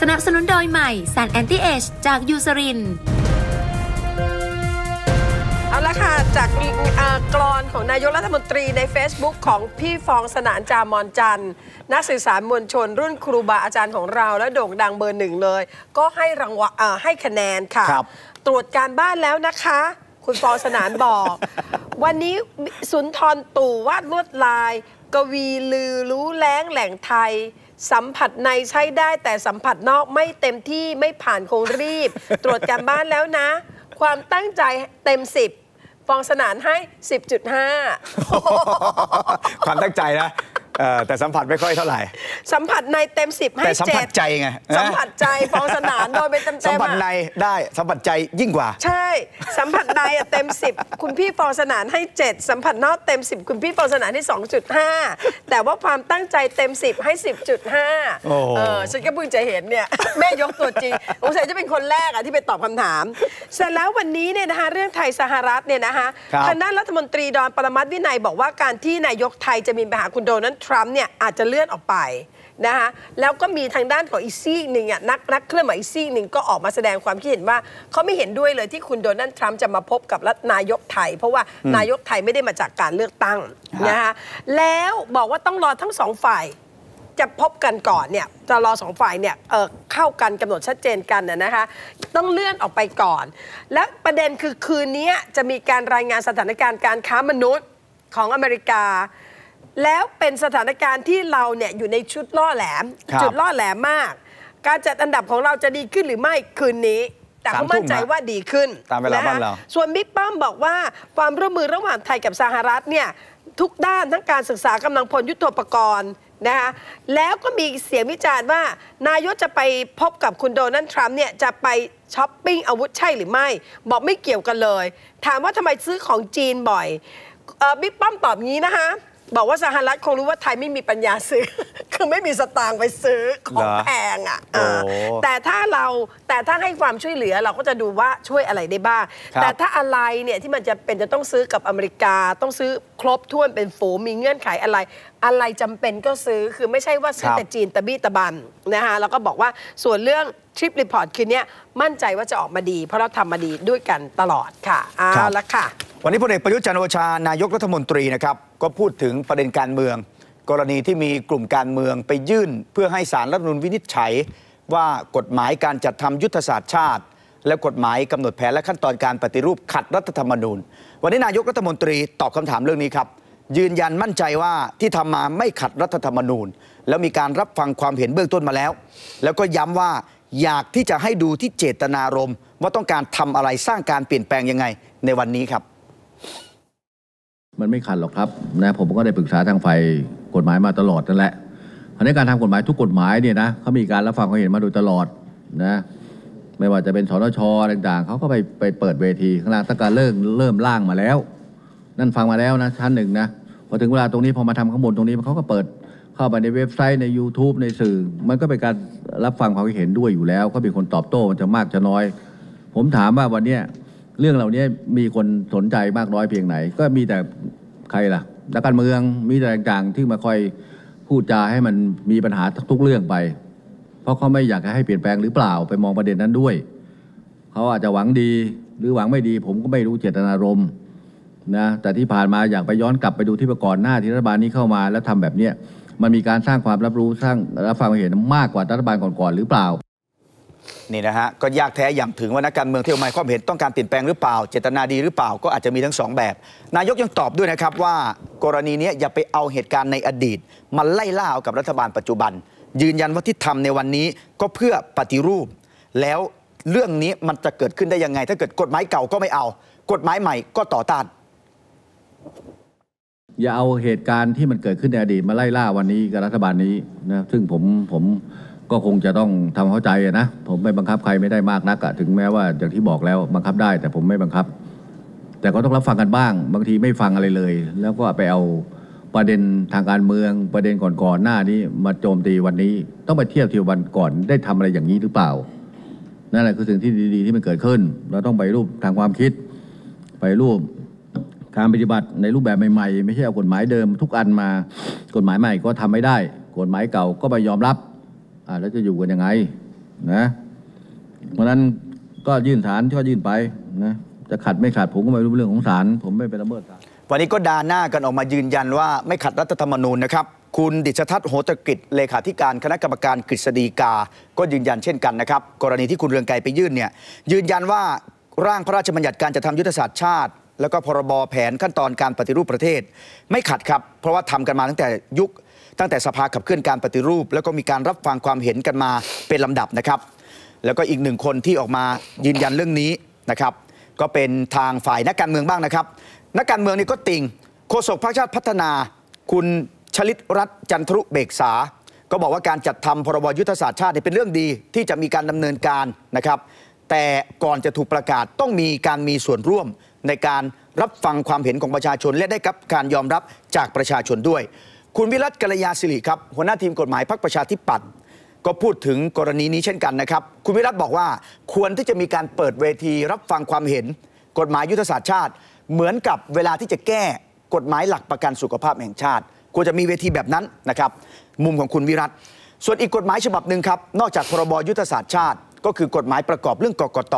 สนับสนุนโดยใหม่สารแอนตี้เอชจากยูซริน เอาละค่ะ จากเอ่อกรอนของนายกรัฐมนตรีใน Facebook ของพี่ฟองสนานจามอนจันทร์นักสื่อสารมวลชน รุ่นครูบาอาจารย์ของเราและโด่งดังเบอร์หนึ่งเลย ก็ให้รางวัลเอ่อให้คะแนนค่ะ ครับ ตรวจการบ้านแล้วนะคะ คุณฟองสนานบอก วันนี้สุนทรตู่วาดลวดลาย กวีลือรู้แล้งแหล่งไทย สัมผัสในใช้ได้แต่สัมผัสนอกไม่เต็มที่ไม่ผ่านคงรีบ ตรวจการบ้านแล้วนะ ความตั้งใจเต็ม 10 ฟองสนานให้ 10.5 ความตั้งใจนะ เอ่อแต่สัมผัสไม่ค่อยเท่าไหร่ สัมผัสในเต็ม10ให้แต่สัมผัส7ใจไงสัมผัสใจฟองสนานโดยเป็นเต็มๆสัมผัสอะในได้สัมผัสใจยิ่งกว่า ใช่ สัมผัสในอะเต็ม10คุณพี่ฟองสนานให้ 7 สัมผัสนอกเต็ม10คุณพี่ฟองสนานให้ 2.5 แต่ว่าความตั้งใจเต็ม10ให้ 10.5โอ้โหเออฉันก็เพิ่งจะเห็นเนี่ยแม่ยกตัวจริงสงสัยจะเป็นคนแรกอะที่ไปตอบคำถาม เสร็จแล้ววันนี้เนี่ยนะคะเรื่องไทยสหรัฐเนี่ยนะคะครับทางด้านรัฐมนตรีดอนปรมัตถ์วินัยบอกว่าการที่นายกไทยจะมีไปหาคุณโดนัลด์ทรัมป์เนี่ยอาจจะเลื่อนออกไปนะคะแล้วก็มีทางด้านของอีกซีกหนึ่งอะนักนักเคลื่อนไหวอีกซีกหนึ่งก็ออกมาแสดงความคิดเห็นว่าเขาไม่เห็นด้วยเลยที่คุณโดนัลด์ทรัมป์จะมาพบกับรัฐนายกไทย เพราะว่านายกไทยไม่ได้มาจากการเลือกตั้งฮะนะคะแล้วบอกว่าต้องรอทั้งสองฝ่ายจะพบกันก่อนเนี่ยจะรอสองฝ่ายเนี่ยเอ่อเข้ากันกำหนดชัดเจนกันนะนะคะ ต้องเลื่อนออกไปก่อน และประเด็นคือคืนนี้จะมีการรายงานสถานการณ์การค้ามนุษย์ของอเมริกา แล้วเป็นสถานการณ์ที่เราเนี่ยอยู่ในชุดล่อแหลม ครับจุดล่อแหลมมาก การจัดอันดับของเราจะดีขึ้นหรือไม่คืนนี้ แต่เขามั่นใจว่าดีขึ้นตามเวลาะคะบ้านเราส่วนบิ๊กป้อมบอกว่าความร่วมมือระหว่างไทยกับสหรัฐเนี่ยทุกด้านทั้งการศึกษากำลังพลยุทโธปกรณ์นะคะแล้วก็มีเสียงวิจารณ์ว่า นายกจะไปพบกับคุณโดนัลด์ทรัมป์เนี่ยจะไปช้อปปิ้งอาวุธใช่หรือไม่ บอกไม่เกี่ยวกันเลย ถามว่าทำไมซื้อของจีนบ่อยเอ่อบิ๊กป้อมตอบงี้นะคะ บอกว่าสหรัฐคงรู้ว่าไทยไม่มีปัญญาซื้อ คือไม่มีสตางค์ไปซื้อของเหรอแพงอะอ่าโอ้แต่ถ้าเราแต่ถ้าให้ความช่วยเหลือเราก็จะดูว่าช่วยอะไรได้บ้างครับแต่ถ้าอะไรเนี่ยที่มันจะเป็นจะต้องซื้อกับอเมริกา ต้องซื้อครบถ้วนเป็นฝูงมีเงื่อนไขอะไร อะไรจำเป็นก็ซื้อคือไม่ใช่ว่าซื้อครับแต่จีนตะบี้ตะบันนะคะแล้วก็บอกว่าส่วนเรื่องทริปรีพอร์ตคืนเนี้ยมั่นใจว่าจะออกมาดี เพราะเราทำมาดีด้วยกันตลอดค่ะเอาครับละค่ะ วันนี้พลเอกประยุทธ์จันทร์โอชานายกรัฐมนตรีนะครับก็พูดถึงประเด็นการเมือง กรณีที่มีกลุ่มการเมืองไปยื่น เพื่อให้สารรัฐธรรมนูญวินิจฉัย ว่ากฎหมายการจัดทำยุทธศาสตร์ชาติ และกฎหมายกำหนดแผนและขั้นตอนการปฏิรูปขัดรัฐธรรมนูญ วันนี้นายกรัฐมนตรีตอบคำถามเรื่องนี้ครับ ยืนยันมั่นใจว่าที่ทำมาไม่ขัดรัฐธรรมนูญ แล้วมีการรับฟังความเห็นเบื้องต้นมาแล้ว แล้วก็ย้ำว่าอยากที่จะให้ดูที่เจตนารมณ์ว่าต้องการทำอะไรสร้างการเปลี่ยนแปลงยังไงในวันนี้ครับ มันไม่ขัดหรอกครับนะผมก็ได้ปรึกษาทางฝ่ายกฎหมายมาตลอดนั่นแหละอันนี้การทำกฎหมายทุกกฎหมายเนี่ยนะเขามีการรับฟังความเห็นมาโดยตลอดนะไม่ว่าจะเป็นสนชต่างๆเขาก็ไปไปเปิดเวทีข้างล่างตั้งแต่เริ่มเริ่มร่างมาแล้ว นั่นฟังมาแล้วนะชั้นหนึ่งนะพอถึงเวลาตรงนี้พอมาทำข้างบนตรงนี้เขาก็เปิดเข้าไปในเว็บไซต์ใน YouTube ในสื่อ มันก็เป็นการรับฟังความคิดเห็นด้วยอยู่แล้วก็มีคนตอบโต้จะมากจะน้อย ผมถามว่าวันนี้เรื่องเหล่านี้มีคนสนใจมากน้อยเพียงไหน ก็มีแต่ใครล่ะนักการเมืองมีแต่ต่างๆที่มาคอยพูดจาให้มันมีปัญหาทุกเรื่องไป เพราะเขาไม่อยากให้เปลี่ยนแปลงหรือเปล่าไปมองประเด็นนั้นด้วย เขาอาจจะหวังดีหรือหวังไม่ดี ผมก็ไม่รู้เจตนารมณ์ นะแต่ที่ผ่านมาอยากไปย้อนกลับไปดูที่ประก่อนหน้าที่รัฐบาลนี้เข้ามาแล้วทำแบบเนี้ยมันมีการสร้างความรับรู้สร้างรับฟังความเห็นมากกว่ารัฐบาลก่อนๆหรือเปล่านี่นะฮะก็ยากแท้อย่างถึงว่านักการเมืองที่ออกมาให้ความเห็นต้องการเปลี่ยนแปลงหรือเปล่า เจตนาดีหรือเปล่าก็อาจจะมีทั้งสองแบบ นายกยังตอบด้วยนะครับว่ากรณีนี้อย่าไปเอาเหตุการณ์ในอดีตมาไล่ล่าเอากับรัฐบาลปัจจุบัน ยืนยันว่าที่ทำในวันนี้ก็เพื่อปฏิรูป แล้วเรื่องนี้มันจะเกิดขึ้นได้ยังไง ถ้าเกิดกฎหมายเก่าก็ไม่เอา กฎหมายใหม่ก็ต่อต้าน อย่าเอาเหตุการณ์ที่มันเกิดขึ้นในอดีตมาไล่ล่าวันนี้กับรัฐบาลนี้นะซึ่งผมผมก็คงจะต้องทำเข้าใจนะผมไม่บังคับใครไม่ได้มากนักอะถึงแม้ว่าอย่างที่บอกแล้วบังคับได้ แต่ผมไม่บังคับ แต่ก็ต้องรับฟังกันบ้าง บางทีไม่ฟังอะไรเลย แล้วก็ไปเอาประเด็นทางการเมืองประเด็นก่อนๆหน้านี้มาโจมตีวันนี้ ต้องไปเทียบเทียบวันก่อนได้ทำอะไรอย่างนี้หรือเปล่านั่นแหละคือสิ่งที่ดีๆที่มันเกิดขึ้น เราต้องไปรูปทางความคิด ไปรูป การปฏิบัติในรูปแบบใหม่ๆ ไม่ใช่เอากฎหมายเดิมทุกอันมา กฎหมายใหม่ก็ทำไม่ได้ กฎหมายเก่าก็ไม่ยอมรับอ่าแล้วจะอยู่กันยังไงนะเพราะนั้นก็ยื่นศาลก็ยื่นไปนะจะขัดไม่ขัดผมก็ไม่รู้เรื่องของศาลผมไม่ไปละเมิดศาลวันนี้ก็ดาหน้ากันออกมายืนยันว่าไม่ขัดรัฐธรรมนูญนะครับ คุณดิษทัศน์โหตกิจเลขาธิการคณะกรรมการกฤษฎีกา ก็ยืนยันเช่นกันนะครับ กรณีที่คุณเรืองไกรไปยื่นเนี่ยยืนยันว่าร่างพระราชบัญญัติการจะทำยุทธศาสตร์ชาติ แล้วก็พรบแผนขั้นตอนการปฏิรูปประเทศ ไม่ขัดครับ เพราะว่าทำกันมาตั้งแต่ยุค ตั้งแต่สภาขับเคลื่อนการปฏิรูป แล้วก็มีการรับฟังความเห็นกันมาเป็นลำดับนะครับ แล้วก็อีกหนึ่งคนที่ออกมายืนยันเรื่องนี้นะครับ ก็เป็นทางฝ่ายนักการเมืองบ้างนะครับ นักการเมืองนี่ก็ติงโฆษกพรรคชาติพัฒนา คุณชลิตรัตจันทรุเบกษาก็บอกว่าการจัดทำพรบยุทธศาสตร์ชาติเนี่ยเป็นเรื่องดีที่จะมีการดำเนินการนะครับ แต่ก่อนจะถูกประกาศต้องมีการมีส่วนร่วม ในการรับฟังความเห็นของประชาชน และได้รับการยอมรับจากประชาชนด้วย คุณวิรัตกัลยาสิริครับหัวหน้าทีมกฎหมายพรรคประชาธิปัตย์ก็พูดถึงกรณีนี้เช่นกันนะครับ คุณวิรัตบอกว่าควรที่จะมีการเปิดเวทีรับฟังความเห็น กฎหมายยุทธศาสตร์ชาติ เหมือนกับเวลาที่จะแก้กฎหมายหลักประกันสุขภาพแห่งชาติ ควรจะมีเวทีแบบนั้นนะครับ มุมของคุณวิรัตส่วนอีกกฎหมายฉบับหนึ่งครับ นอกจากพรบยุทธศาสตร์ชาติ ก็คือกฎหมายประกอบเรื่องกกต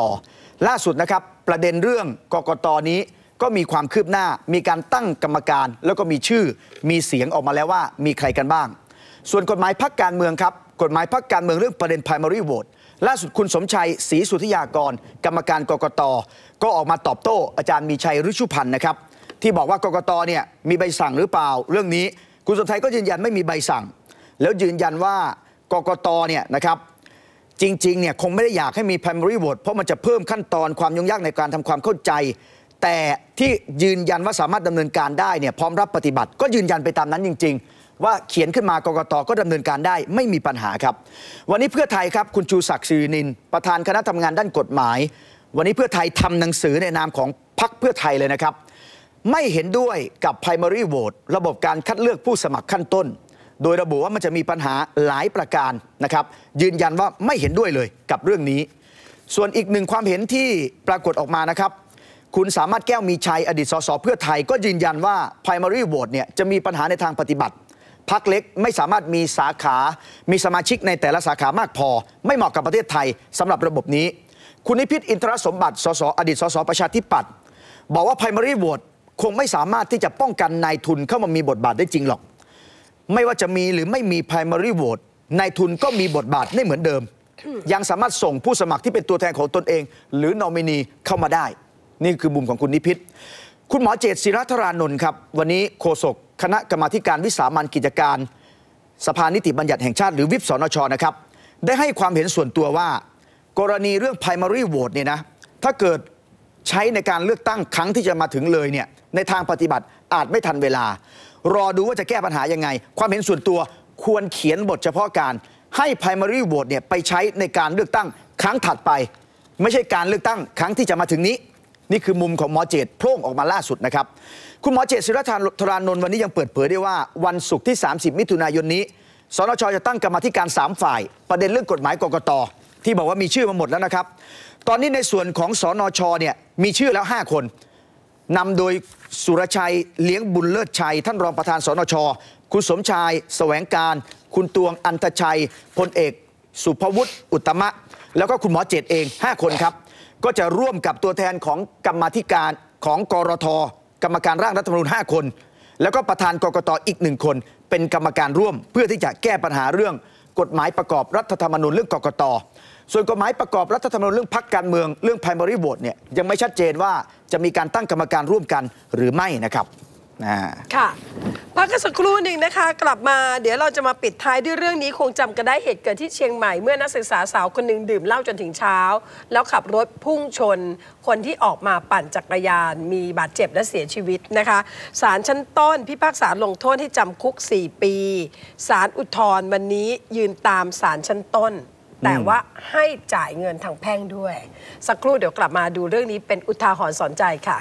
ล่าสุดนะครับประเด็นเรื่องกกตนี้ก็มีความคืบหน้ามีการตั้งกรรมการ แล้วก็มีชื่อมีเสียงออกมาแล้วว่ามีใครกันบ้าง ส่วนกฎหมายพักการเมืองครับกฎหมายพักการเมืองเรื่องประเด็น primary vote ล่าสุดคุณสมชัยศรีสุทธิยากร กรรมการกกต ก็ออกมาตอบโต้ อาจารย์มีชัยฤชุพันธ์นะครับ ที่บอกว่ากกตเนี่ยมีใบสั่งหรือเปล่า เรื่องนี้ คุณสมชัยก็ยืนยันไม่มีใบสั่ง แล้วยืนยันว่ากกตเนี่ยนะครับ จริงๆเนี่ยคงไม่ได้อยากให้มี primary vote เพราะมันจะเพิ่มขั้นตอนความยุ่งยากในการทำความเข้าใจ แต่ที่ยืนยันว่าสามารถดำเนินการได้เนี่ยพร้อมรับปฏิบัติ ก็ยืนยันไปตามนั้นจริง ๆ ว่าเขียนขึ้นมากรกตก็ดำเนินการได้ไม่มีปัญหาครับ วันนี้เพื่อไทยครับคุณชูศักดิ์ศรีนิน ประธานคณะทำงานด้านกฎหมาย วันนี้เพื่อไทยทำหนังสือในนามของพรรคเพื่อไทยเลยนะครับ ไม่เห็นด้วยกับ primary vote ระบบการคัดเลือกผู้สมัครขั้นต้น โดยระบุว่ามันจะมีปัญหาหลายประการนะครับ ยืนยันว่าไม่เห็นด้วยเลยกับเรื่องนี้ ส่วนอีกหนึ่งความเห็นที่ปรากฏออกมานะครับ คุณสามารถแก้วมีชัยอดีตสสเพื่อไทยก็ยืนยันว่า primary vote เนี่ยจะมีปัญหาในทางปฏิบัติพักเล็กไม่สามารถมีสาขา มีสมาชิกในแต่ละสาขามากพอ ไม่เหมาะกับประเทศไทยสำหรับระบบนี้ คุณนิพิษอินทรสมบัติ สส อดีต สส ประชาธิปัตย์บอกว่า primary vote คงไม่สามารถที่จะป้องกันนายทุนเข้ามามีบทบาทได้จริงหรอก ไม่ว่าจะมีหรือไม่มี primary vote นายทุนก็มีบทบาทไม่เหมือนเดิม ยังสามารถส่งผู้สมัครที่เป็นตัวแทนของตนเอง หรือนอมินีเข้ามาได้ นี่คือมุมของคุณนิพิษคุณหมอเจตศิรัธรานนท์ครับ วันนี้โฆษกคณะกรรมาธิการวิสามันกิจการ สภานิติบัญญัติแห่งชาติหรือวิปสนชนะครับ ได้ให้ความเห็นส่วนตัวว่า กรณีเรื่อง primary vote เนี่ยนะถ้าเกิดใช้ในการเลือกตั้งครั้งที่จะมาถึงเลยเนี่ยในทางปฏิบัติอาจไม่ทันเวลา รอดูว่าจะแก้ปัญหายังไง ความเห็นส่วนตัวควรเขียนบทเฉพาะการ ให้ primary vote เนี่ยไปใช้ในการเลือกตั้งครั้งถัดไป ไม่ใช่การเลือกตั้งครั้งที่จะมาถึงนี้ นี่คือมุมของหมอเจตโพร่งออกมาล่าสุดนะครับ คุณหมอเจตศิรธานธรานนท์วันนี้ยังเปิดเผยได้ว่าวันศุกร์ที่ 30 มิถุนายนนี้สนชจะตั้งกรรมธิการ 3 ฝ่าย ประเด็นเรื่องกฎหมายกกตที่บอกว่ามีชื่อมาหมดแล้วนะครับ ตอนนี้ในส่วนของสนชเนี่ยมีชื่อแล้ว 5 คนนำโดย สุรชัยเลี้ยงบุญเลิศชัย ท่านรองประธานสนช คุณสมชายแสวงการ คุณตวงอันตชัยพลเอก สุภวุฒิอุตมะ แล้วก็คุณหมอเจตเอง 5 คนครับ ก็จะร่วมกับตัวแทนของกรรมธิการของกรท กรรมการร่างรัฐธรรมนูญ5คน แล้วก็ประธานกกตอีกหนึ่งคน เป็นกรรมการร่วมเพื่อที่จะแก้ปัญหาเรื่อง กฎหมายประกอบรัฐธรรมนูญเรื่องกกต ส่วนกฎหมายประกอบรัฐธรรมนูญเรื่องพักการเมืองเรื่อง primary vote เนี่ยยังไม่ชัดเจนว่าจะมีการตั้งกรรมการร่วมกันหรือไม่นะครับค่ะพักกันสักครู่หนึ่งนะคะ กลับมาเดี๋ยวเราจะมาปิดท้ายด้วยเรื่องนี้คงจำกันได้เหตุเกิดที่เชียงใหม่เมื่อนักศึกษาสาวคนหนึ่งดื่มเหล้าจนถึงเช้า แล้วขับรถพุ่งชน คนที่ออกมาปั่นจักรยาน มีบาดเจ็บและเสียชีวิตนะคะศาลชั้นต้นพิพากษาลงโทษให้จำคุก 4 ปีศาลอุทธรณ์วันนี้ยืนตามศาลชั้นต้น แต่ว่าให้จ่ายเงินทางแพ่งด้วย สักครู่เดี๋ยวกลับมาดูเรื่องนี้เป็นอุทาหรณ์สอนใจค่ะ